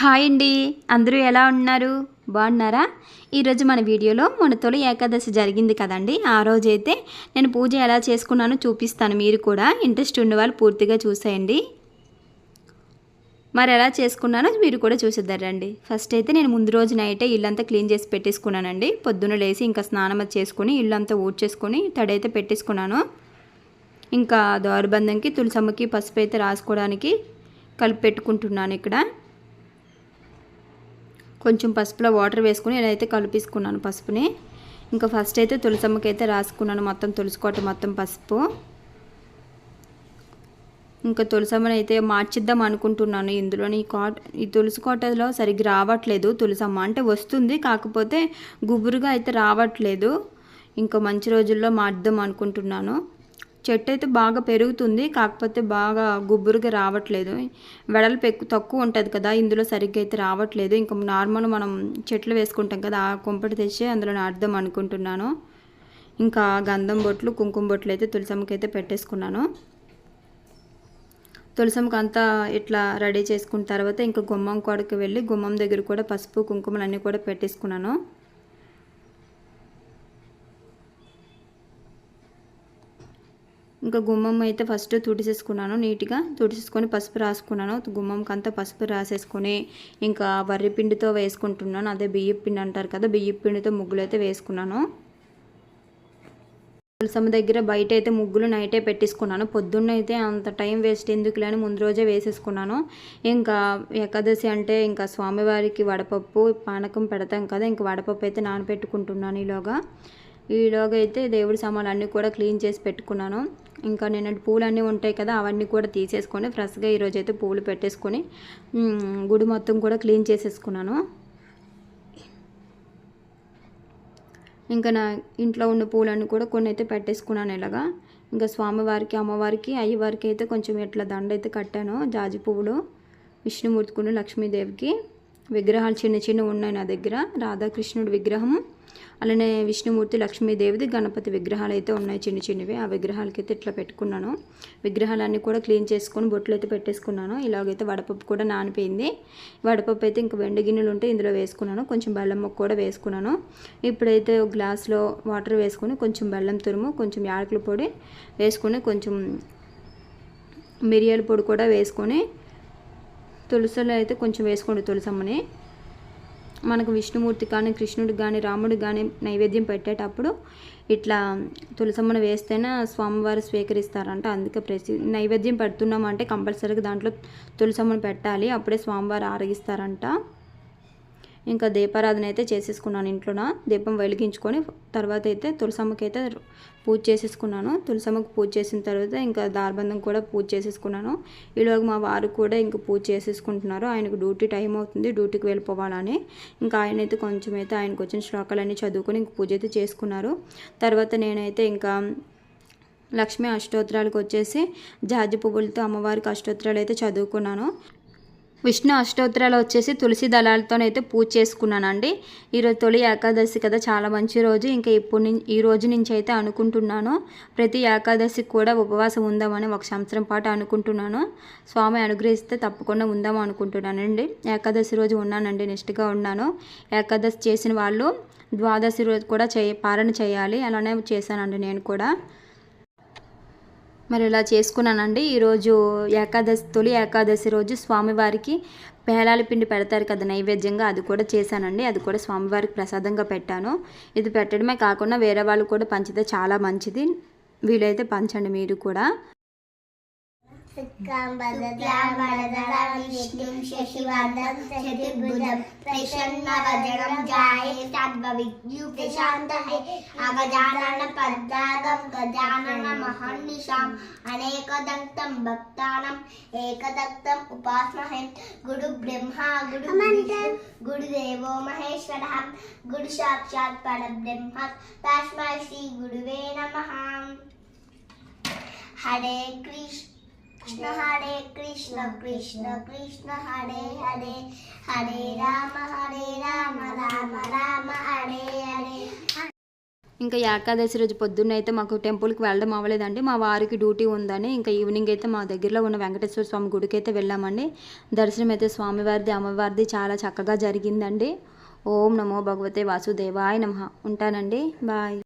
Hi అండి. అందరూ ఎలా ఉన్నారు? బాగున్నారా? ఈరోజు మన వీడియోలో మన తొలి ఏకాదశి జరిగింది కదండి. ఆ రోజైతే నేను పూజ ఎలా చేసుకున్నానో చూపిస్తాను. మీరు కూడా ఇంట్రెస్ట్ ఉన్న వాళ్ళు పూర్తిగా చూసేయండి. మరి ఎలా చేసుకున్నానో మీరు కూడా చూసేద్దారండి ఫస్ట్ అయితే నేను ముందు రోజు నైటే ఇల్లంతా క్లీన్ చేసి పెట్టేసుకున్నానండి. పొద్దున్న లేసి ఇంకా స్నానం చేసుకుని ఇల్లంతా ఊడ్చేసుకొని తడైతే పెట్టేసుకున్నాను. ఇంకా దౌర్బంధంకి తులసమ్మకి పసుపు అయితే రాసుకోవడానికి కలిపి పెట్టుకుంటున్నాను ఇక్కడ. కొంచెం పసుపులో వాటర్ వేసుకుని ఇలా అయితే కలిపేసుకున్నాను పసుపుని. ఇంకా ఫస్ట్ అయితే తులసమ్మకి అయితే రాసుకున్నాను మొత్తం తులుసుకోవటం మొత్తం పసుపు. ఇంకా తులసమ్మని అయితే మార్చిద్దాం అనుకుంటున్నాను ఇందులోని ఈ కాట్ ఈ తులసి కోటలో సరిగ్గా రావట్లేదు తులసమ్మ. అంటే వస్తుంది కాకపోతే గుబురుగా అయితే రావట్లేదు. ఇంకా మంచి రోజుల్లో మార్చుదాం అనుకుంటున్నాను. చెట్టు అయితే బాగా పెరుగుతుంది కాకపోతే బాగా గుబ్బురుగా రావట్లేదు. వెడల్పు ఎక్కువ తక్కువ ఉంటుంది కదా ఇందులో సరిగ్గా అయితే రావట్లేదు. ఇంకా నార్మల్ మనం చెట్లు వేసుకుంటాం కదా ఆ కుంపటి తెచ్చి అందులో నాటుదాం అనుకుంటున్నాను. ఇంకా గంధం బొట్లు కుంకుమ బొట్లు అయితే తులసమ్మకి అయితే పెట్టేసుకున్నాను. తులసమ్మకి అంతా ఇట్లా రెడీ చేసుకున్న తర్వాత ఇంకా గుమ్మం కొడకి వెళ్ళి గుమ్మం దగ్గర కూడా పసుపు కుంకుమలు అన్నీ కూడా పెట్టేసుకున్నాను. ఇంకా గుమ్మం అయితే ఫస్ట్ తుడిసేసుకున్నాను నీట్గా. తుడిసేసుకొని పసుపు రాసుకున్నాను. గుమ్మంకి అంతా పసుపు రాసేసుకొని ఇంకా వరి పిండితో వేసుకుంటున్నాను. అదే బియ్య పిండి అంటారు కదా బియ్య పిండితో ముగ్గులు అయితే వేసుకున్నాను. తులసమ్మ దగ్గర బయట అయితే ముగ్గులు నైటే పెట్టేసుకున్నాను. పొద్దున్న అయితే అంత టైం వేస్ట్ ఎందుకులే అని ముందు రోజే వేసేసుకున్నాను. ఇంకా ఏకాదశి అంటే ఇంకా స్వామివారికి వడపప్పు పానకం పెడతాం కదా ఇంకా వడపప్పు అయితే నానబెట్టుకుంటున్నాను ఈలోగా. ఈలోగా అయితే దేవుడి సామాన్లు అన్నీ కూడా క్లీన్ చేసి పెట్టుకున్నాను. ఇంకా నేను పూలన్నీ ఉంటాయి కదా అవన్నీ కూడా తీసేసుకొని ఫ్రెష్గా ఈరోజు అయితే పూలు పెట్టేసుకొని గుడి మొత్తం కూడా క్లీన్ చేసేసుకున్నాను. ఇంకా నా ఇంట్లో ఉన్న పూలన్నీ కూడా కొన్ని అయితే పెట్టేసుకున్నాను ఇలాగా. ఇంకా స్వామివారికి అమ్మవారికి అయ్యవారికి అయితే కొంచెం ఇట్లా దండ అయితే కట్టాను. జాజి పువ్వులు విష్ణుమూర్తికును లక్ష్మీదేవికి విగ్రహాలు చిన్న చిన్న ఉన్నాయి నా దగ్గర. రాధాకృష్ణుడి విగ్రహం అలానే విష్ణుమూర్తి లక్ష్మీదేవిది గణపతి విగ్రహాలు అయితే ఉన్నాయి చిన్న చిన్నవి. ఆ విగ్రహాలకైతే ఇట్లా పెట్టుకున్నాను. విగ్రహాలన్నీ కూడా క్లీన్ చేసుకొని బొట్లు అయితే పెట్టేసుకున్నాను. ఇలాగైతే వడపప్పు కూడా నానిపోయింది. వడపప్పు అయితే ఇంకా వెండి గిన్నెలు ఉంటే ఇందులో వేసుకున్నాను. కొంచెం బెల్లం ముక్క కూడా వేసుకున్నాను. ఇప్పుడైతే ఒక గ్లాస్లో వాటర్ వేసుకొని కొంచెం బెల్లం తురుము కొంచెం యాలకుల పొడి వేసుకొని కొంచెం మిరియాల పొడి కూడా వేసుకొని తులసిలో అయితే కొంచెం వేసుకోండి తులసమ్మని. మనకు విష్ణుమూర్తి కానీ కృష్ణుడికి కానీ రాముడికి కానీ నైవేద్యం పెట్టేటప్పుడు ఇట్లా తులసమ్మను వేస్తేనే స్వామివారు స్వీకరిస్తారంట. అందుకే ప్రతి నైవేద్యం పెడుతున్నామంటే కంపల్సరీగా దాంట్లో తులసమ్మను పెట్టాలి. అప్పుడే స్వామివారు ఆరగిస్తారంట. ఇంకా దీపారాధన అయితే చేసేసుకున్నాను ఇంట్లోన. దీపం వెలిగించుకొని తర్వాత అయితే తులసమ్మకి అయితే పూజ చేసేసుకున్నాను. తులసమ్మకి పూజ చేసిన తర్వాత ఇంకా దార్బంధం కూడా పూజ చేసేసుకున్నాను. ఈలోగా మా వారు కూడా ఇంకా పూజ చేసేసుకుంటున్నారు. ఆయనకు డ్యూటీ టైం అవుతుంది డ్యూటీకి వెళ్ళిపోవాలని. ఇంకా ఆయన అయితే కొంచెం అయితే ఆయనకు వచ్చిన శ్లోకాలన్నీ చదువుకొని ఇంక పూజ అయితే చేసుకున్నారు. తర్వాత నేనైతే ఇంకా లక్ష్మీ అష్టోత్తరాలకు వచ్చేసి జాజి పువ్వులతో అమ్మవారికి అష్టోత్తరాలు అయితే చదువుకున్నాను. విష్ణు అష్టోత్తరాలు వచ్చేసి తులసి దళాలతోనైతే పూజ చేసుకున్నానండి. ఈరోజు తొలి ఏకాదశి కదా చాలా మంచి రోజు. ఇంకా ఇప్పుడు ఈ రోజు నుంచి అయితే అనుకుంటున్నాను. ప్రతి ఏకాదశికి కూడా ఉపవాసం ఉందామని ఒక సంవత్సరం పాటు అనుకుంటున్నాను. స్వామి అనుగ్రహిస్తే తప్పకుండా ఉందాం అనుకుంటున్నానండి. ఏకాదశి రోజు ఉన్నానండి నెక్స్ట్గా ఉన్నాను. ఏకాదశి చేసిన వాళ్ళు ద్వాదశి రోజు కూడా చేయ పాలన చేయాలి. అలానే చేశానండి నేను కూడా. మరి ఇలా చేసుకున్నానండి ఈరోజు ఏకాదశి తొలి ఏకాదశి రోజు స్వామివారికి పేలాల పిండి పెడతారు కదా నైవేద్యంగా అది కూడా చేశానండి. అది కూడా స్వామివారికి ప్రసాదంగా పెట్టాను. ఇది పెట్టడమే కాకుండా వేరే వాళ్ళు కూడా పంచితే చాలా మంచిది. వీలైతే పంచండి మీరు కూడా. शुक्लाम्बरधरं विष्णुं शशिवर्धं चतुर्भुजं प्रसन्नवदनं जाये सर्वविद्युप्रशान्तये अगजाननपद्मादं गजाननमहर्निशाम् अनेकदन्तं भक्तानाम् एकदन्तम् उपास्महे गुरुब्रह्मा गुरुविष्णु गुरुदेवो महेश्वरः गुरुसाक्षात् परब्रह्म तस्मै श्रीगुरुवे नमः। हरे कृष्ण। కృష్ణ హరే కృష్ణ కృష్ణ కృష్ణ హరే హరే. హరే రామ హరే రామ రామ రామ హరే హరే. ఇంకా ఏకాదశి రోజు పొద్దున్న అయితే మాకు టెంపుల్కి వెళ్ళడం అవ్వలేదండి. మా వారికి డ్యూటీ ఉందని ఇంకా ఈవినింగ్ అయితే మా దగ్గరలో ఉన్న వెంకటేశ్వర స్వామి గుడికి అయితే వెళ్ళామండి. దర్శనం అయితే స్వామివారిది అమ్మవారిది చాలా చక్కగా జరిగిందండి. ఓం నమో భగవతే వాసుదేవాయ నమ. ఉంటానండి. బాయ్